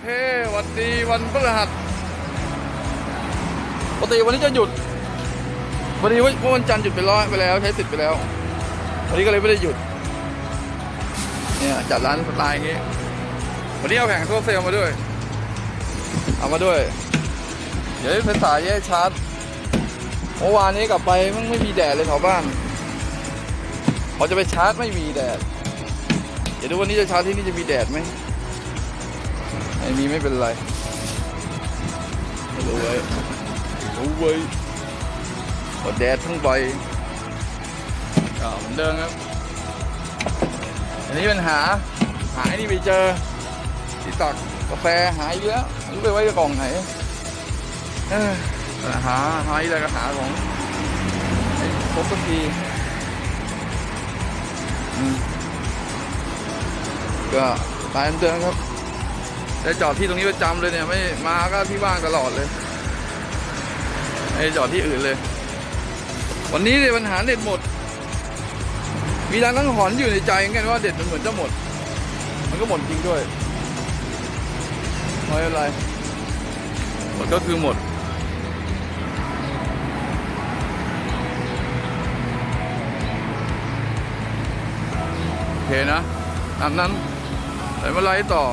เควันดีวันพฤหัสปกติวันนี้จะหยุดวันนี้ว่าวันจันทร์หยุดไปร้อยไปแล้วใช้สิทธิ์ไปแล้ว วันนี้ก็เลยไม่ได้หยุด เนี่ยจัดร้านสไตล์อย่างงี้ วันนี้เอาแผงโซลาร์เซลล์มาด้วย เอามาด้วย เดี๋ยวเป็นสายแยกชาร์จเมื่อวานนี้กลับไปมันไม่มีแดดเลยแถวบ้านพอจะไปชาร์จไม่มีแดด เดี๋ยวดูวันนี้จะชาร์จที่นี่จะมีแดดไหม ไม่มีไม่เป็นไรรู้ไว้รู้ไว้กดแดดทั้งใบก็เหมือนเดิมครับ อันนี้ปัญหา หาไอ้นี่ไปเจอ ที่ตักกาแฟหายเยอะไม่รู้ไปไว้ในกล่องไหนเอ้อหาหายอะไรก็หาของไอ้ครบสักทีอืมก็ตายเดิมครับ ได้จอดที่ตรงนี้ประจำเลยเนี่ยไม่มาก็ที่บ้านตลอดเลยไม่ได้จอดที่อื่นเลย วันนี้เนี่ยปัญหาเน็ตหมด มีดังตั้งหอนอยู่ในใจเหมือนกันว่าเด็ดมันเหมือนจะหมด มันก็หมดจริงด้วยไม่เป็นไรหมดก็คือหมดโอเคนะตามนั้นแต่เมื่อไรต่อ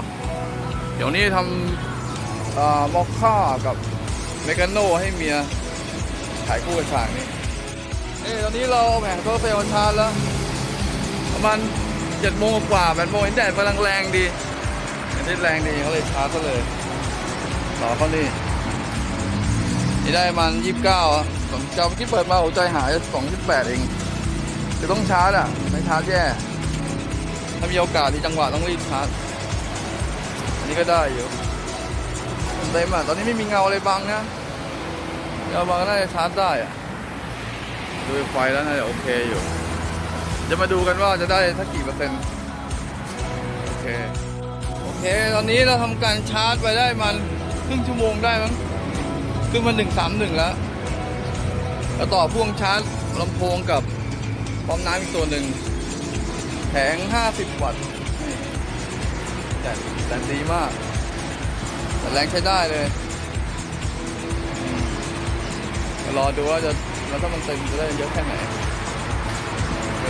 เดี๋ยวนี้ทำมอคค่ากับเมกาโนให้เมียขายคู่กับฉากนี่นี่ตอนนี้เราแผงโซเซลล์มาชาร์จแล้ว ประมาณเจ็ดโมงกว่าแปดโมงเห็นแดดกำลังแรงดีเห็นแดดแรงดีเขาเลยชาร์จซะเลยต่อเขานี่นี่ได้ประมันยี่สิบเก้าผมจำที่เปิดมาหัวใจหายสองจุดแปดเองจะต้องชาร์จอะไม่ชาร์จแย่ถ้ามีโอกาสที่จังหวะต้องรีบชาร์จ นี้ก็ได้อยู่เต็มอะตอนนี้ไม่มีเงาอะไรบังนะเงาบังก็น่าจะชาร์จได้อะดูไฟแล้วน่าจะโอเคอยู่ จะมาดูกันว่าจะได้สักกี่เปอร์เซ็นต์ โอเค โอเค ตอนนี้เราทำการชาร์จไปได้มันครึ่งชั่วโมงได้มั้งขึ้นมาหนึ่งสามหนึ่งแล้วแล้วต่อพ่วงชาร์จลำโพงกับปั๊มน้ำอีกตัวหนึ่งแผง 50 วัตต์ แต่แต่ดีมาก แต่แรงใช้ได้เลยมเดี๋ยวรอดูว่าจะแล้วถ้ามันเต็มจะได้เยอะแค่ไหนโอเค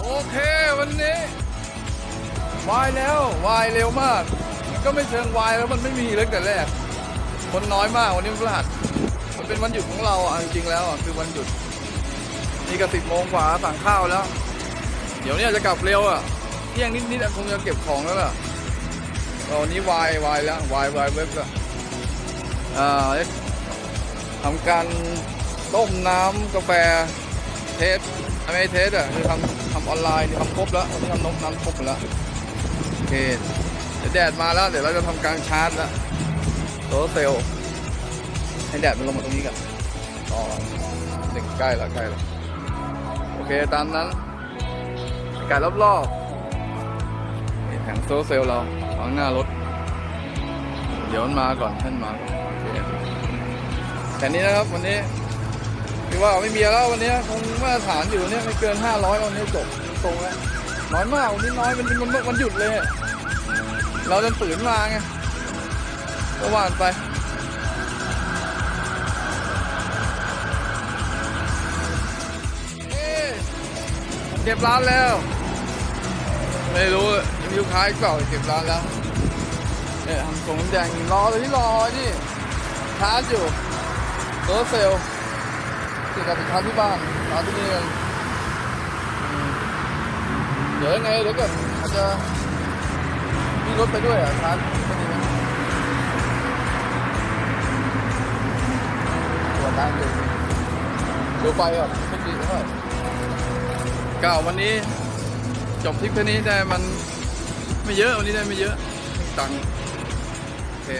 โอเควันนี้วายแล้ววายเร็วมาก มันก็ไม่เชิงวายแล้วมันไม่มีเลยแต่แรก คนน้อยมากวันนี้มันพฤหัสมันเป็นวันหยุดของเราอะจริงๆแล้วอะคือวันหยุด นี่ก็สิบโมงกว่าสั่งข้าวแล้ว เดี๋ยวเนี้จะกลับเร็วอะเที่ยงนิดๆคงจะเก็บของแล้วล่ะตอนนี้วายวายแล้ววายวายเว็บแล้วอ่าทำการต้มน้ำกาแฟเทสไม่เทสอะคือทำทำออนไลน์ทำครบแล้ววันนี้ทำน้ำน้ำครบแล้วโอเคเดี๋ยวแดดมาแล้วเดี๋ยวเราจะทำการชาร์จแล้วโซลเซลล์ให้แดดมันลงมาตรงนี้กันต่อหนึ่งใกล้ล้วใกล้ล้วโอ เคตามนั้นอากาศรอบๆนี่แผงโซเซลเราข้างหน้ารถ เดี๋ยวมันมาก่อนท่านมาก่อนโอเคแค่นี้นะครับวันนี้คือว่าไม่มีแล้ววันนี้คงมาตรฐานอยู่เนี่ยไม่เกิน 500วันนี้จบตรงแล้วน้อยมากวันนี้น้อยมันมันมันหยุดเลย เราจะฝืนมาไงก็ว่านไป เก็บร้านแล้ว ไม่รู้ยังมีลูกค้าอีกเปล่าเก็บร้านแล้วเนี่ยทำทรงแดงรอเลยที่รอนี่ชาร์จอยู่โซลาร์เซลล์ติดกับสินค้าที่บ้านชาร์จที่นี่กันเดี๋ยวยังไงเดี๋ยวเกิดอาจจะมีรถไปด้วยอะชาร์จไม่ดีไหมตัวตั้งดูดูไฟก่อนไม่ดีเท่าไหร่ ก็ววันนี้จบทริปแค่นี้ได้มันไม่เยอะวันนี้ได้ไม่เยอะตังค์โอเค